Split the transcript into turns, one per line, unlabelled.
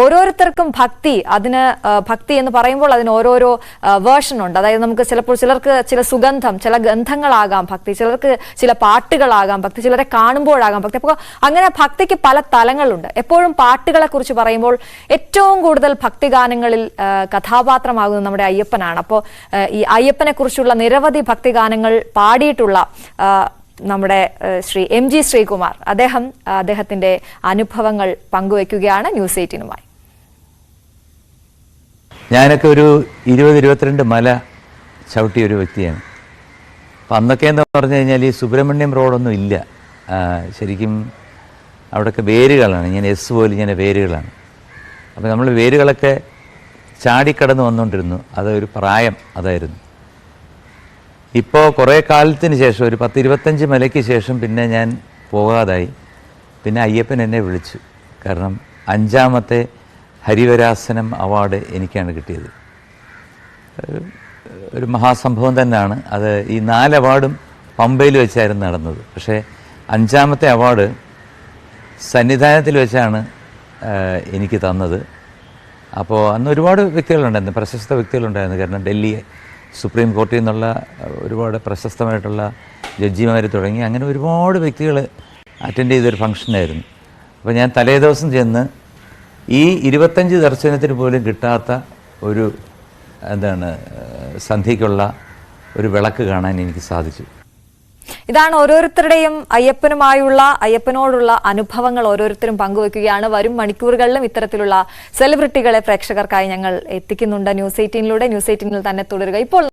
ഓരോരുത്തർക്കും ഭക്തി അതിന് ഭക്തി എന്ന് പറയുമ്പോൾ അതിന് ഓരോരോ വേർഷൻ ഉണ്ട്. അതായത് നമുക്ക് ചിലപ്പോൾ ചിലർക്ക് ചില സുഗന്ധം ചില ഗന്ധങ്ങളാകാം ഭക്തി ചിലർക്ക് ചില പാട്ടുകളാകാം ഭക്തി ചിലരെ കാണുമ്പോഴാകാം ഭക്തി. അപ്പോൾ അങ്ങനെ ഭക്തിക്ക് പല തലങ്ങളുണ്ട്. എപ്പോഴും പാട്ടുകളെ കുറിച്ച് പറയുമ്പോൾ ഏറ്റവും കൂടുതൽ ഭക്തിഗാനങ്ങളിൽ കഥാപാത്രമാകുന്നത് നമ്മുടെ അയ്യപ്പനാണ്. അപ്പോൾ ഈ അയ്യപ്പനെ കുറിച്ചുള്ള നിരവധി ഭക്തിഗാനങ്ങൾ പാടിയിട്ടുള്ള നമ്മുടെ ശ്രീ എം ജി ശ്രീകുമാർ അദ്ദേഹം അദ്ദേഹത്തിന്റെ അനുഭവങ്ങൾ പങ്കുവയ്ക്കുകയാണ് ന്യൂസ് എയ്റ്റീനുമായി.
ഞാനൊക്കെ ഒരു ഇരുപത് ഇരുപത്തിരണ്ട് മല ചവിട്ടിയ ഒരു വ്യക്തിയാണ്. അപ്പം അന്നൊക്കെ എന്ന് പറഞ്ഞു കഴിഞ്ഞാൽ ഈ സുബ്രഹ്മണ്യം റോഡൊന്നും ഇല്ല. ശരിക്കും അവിടെയൊക്കെ വേരുകളാണ്. ഇങ്ങനെ എസ് പോലെ ഇങ്ങനെ വേരുകളാണ്. അപ്പോൾ നമ്മൾ വേരുകളൊക്കെ ചാടിക്കടന്ന് വന്നുകൊണ്ടിരുന്നു അതൊരു പ്രായം അതായിരുന്നു. ഇപ്പോൾ കുറേ കാലത്തിന് ശേഷം ഒരു പത്ത് ഇരുപത്തഞ്ച് മലയ്ക്ക് ശേഷം പിന്നെ ഞാൻ പോകാതായി. പിന്നെ അയ്യപ്പൻ എന്നെ വിളിച്ചു. കാരണം അഞ്ചാമത്തെ ഹരിവരാസനം അവാർഡ് എനിക്കാണ് കിട്ടിയത്. ഒരു- മഹാസംഭവം തന്നെയാണ്. അത് ഈ നാല് അവാർഡും പമ്പയിൽ വെച്ചായിരുന്നു നടന്നത്. പക്ഷേ അഞ്ചാമത്തെ അവാർഡ് സന്നിധാനത്തിൽ വെച്ചാണ് എനിക്ക് തന്നത്. അപ്പോൾ അന്ന് ഒരുപാട് വ്യക്തികളുണ്ടായിരുന്നു പ്രശസ്ത വ്യക്തികളുണ്ടായിരുന്നു. കാരണം ഡൽഹി സുപ്രീം കോർട്ടിൽ നിന്നുള്ള ഒരുപാട് പ്രശസ്തമായിട്ടുള്ള ജഡ്ജിമാർ തുടങ്ങി അങ്ങനെ ഒരുപാട് വ്യക്തികൾ അറ്റൻഡ് ചെയ്തൊരു ഫംഗ്ഷനായിരുന്നു. അപ്പോൾ ഞാൻ തലേ ദിവസം ചെന്ന് ഈ ഇരുപത്തഞ്ച് ദർശനത്തിന് പോലും കിട്ടാത്ത ഒരു എന്താണ് സന്ധ്യയ്ക്കുള്ള ഒരു വിളക്ക് കാണാൻ എനിക്ക് സാധിച്ചു.
ഇതാണ് ഓരോരുത്തരുടെയും അയ്യപ്പനുമായുള്ള അയ്യപ്പനോടുള്ള അനുഭവങ്ങൾ ഓരോരുത്തരും പങ്കുവെക്കുകയാണ്. വരും മണിക്കൂറുകളിലും ഇത്തരത്തിലുള്ള സെലിബ്രിറ്റികളെ പ്രേക്ഷകർക്കായി ഞങ്ങൾ എത്തിക്കുന്നുണ്ട്. ന്യൂസ് എയ്റ്റീനിലൂടെ ന്യൂസ് എയ്റ്റീനിൽ തന്നെ തുടരുക. ഇപ്പോൾ